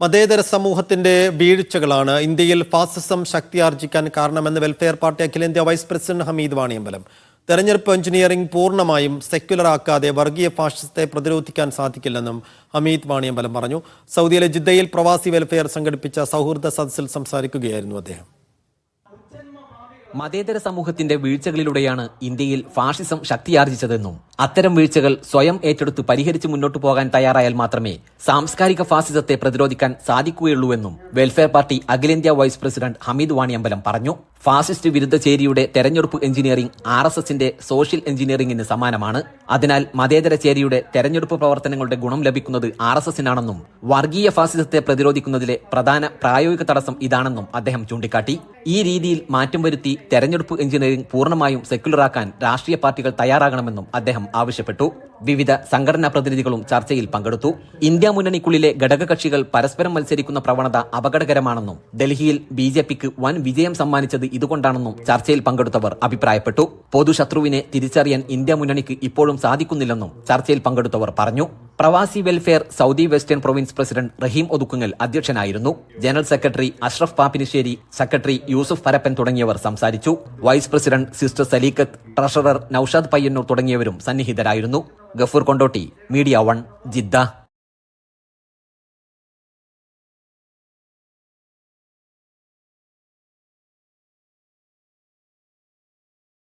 മതേതര സമൂഹത്തിന്റെ വീഴ്ചകളാണ് ഇന്ത്യയിൽ ഫാസിസം ശക്തിയാർജിക്കാൻ കാരണമെന്ന് വെൽഫെയർ പാർട്ടി അഖിലേന്ത്യാ വൈസ് പ്രസിഡന്റ് ഹമീദ് വാണിയമ്പലം. തെരഞ്ഞെടുപ്പ് എഞ്ചിനീയറിംഗ് പൂർണമായും സെക്യുലർ ആക്കാതെ വർഗീയ ഫാഷിസത്തെ പ്രതിരോധിക്കാൻ സാധിക്കില്ലെന്നും ഹമീദ് വാണിയമ്പലം പറഞ്ഞു. സൗദിയിലെ ജിദ്ദയിൽ പ്രവാസി വെൽഫെയർ സംഘടിപ്പിച്ച സൗഹൃദ സദസ്സിൽ സംസാരിക്കുകയായിരുന്നു അദ്ദേഹം. മതേതര സമൂഹത്തിന്റെ വീഴ്ചകളിലൂടെയാണ് ഇന്ത്യയിൽ ഫാഷിസം ശക്തിയാർജിച്ചതെന്നും അത്തരം വീഴ്ചകൾ സ്വയം ഏറ്റെടുത്ത് പരിഹരിച്ച് മുന്നോട്ടു പോകാൻ തയ്യാറായാൽ മാത്രമേ സാംസ്കാരിക ഫാസിസത്തെ പ്രതിരോധിക്കാൻ സാധിക്കുകയുള്ളൂവെന്നും വെൽഫെയർ പാർട്ടി അഖിലേന്ത്യാ വൈസ് പ്രസിഡന്റ് ഹമീദ് വാണിയമ്പലം പറഞ്ഞു. ഫാസിസ്റ്റ് വിരുദ്ധ ചേരിയുടെ തെരഞ്ഞെടുപ്പ് എഞ്ചിനീയറിംഗ് ആർ എസ് എസിന്റെ സോഷ്യൽ എഞ്ചിനീയറിംഗിന് സമാനമാണ്. അതിനാൽ മതേതര ചേരിയുടെ തെരഞ്ഞെടുപ്പ് പ്രവർത്തനങ്ങളുടെ ഗുണം ലഭിക്കുന്നത് ആർ എസ് എസിനാണെന്നും വർഗീയ ഫാസിസത്തെ പ്രതിരോധിക്കുന്നതിലെ പ്രധാന പ്രായോഗിക തടസ്സം ഇതാണെന്നും അദ്ദേഹം ചൂണ്ടിക്കാട്ടി. ഈ രീതിയിൽ മാറ്റം വരുത്തി തെരഞ്ഞെടുപ്പ് എഞ്ചിനീയറിംഗ് പൂർണമായും സെക്യുലറാക്കാൻ രാഷ്ട്രീയ പാർട്ടികൾ തയ്യാറാകണമെന്നും അദ്ദേഹം ആവശ്യപ്പെട്ടു. വിവിധ സംഘടനാ പ്രതിനിധികളും ചർച്ചയിൽ പങ്കെടുത്തു. ഇന്ത്യ മുന്നണിക്കുള്ളിലെ ഘടകകക്ഷികൾ പരസ്പരം മത്സരിക്കുന്ന പ്രവണത അപകടകരമാണെന്നും ഡൽഹിയിൽ ബി ജെ പിക്ക് വൻ വിജയം സമ്മാനിച്ചത് ഇതുകൊണ്ടാണെന്നും ചർച്ചയിൽ പങ്കെടുത്തവർ അഭിപ്രായപ്പെട്ടു. പൊതുശത്രുവിനെ തിരിച്ചറിയാൻ ഇന്ത്യ മുന്നണിക്ക് ഇപ്പോഴും സാധിക്കുന്നില്ലെന്നും ചർച്ചയിൽ പങ്കെടുത്തവർ പറഞ്ഞു. Pravasi welfare Saudi western province president Rahim Othukkungal അധ്യക്ഷനായിരുന്നു. General secretary Ashraf Pappinissery secretary Yusuf Parappan തുടങ്ങിയവർ സംസാരിച്ചു. Vice president sister Saleeqath treasurer Naushad Payyanur തുടങ്ങിയവരും സന്നിഹിതരായിരുന്നു. Gafoor Kondotty media one Jeddah.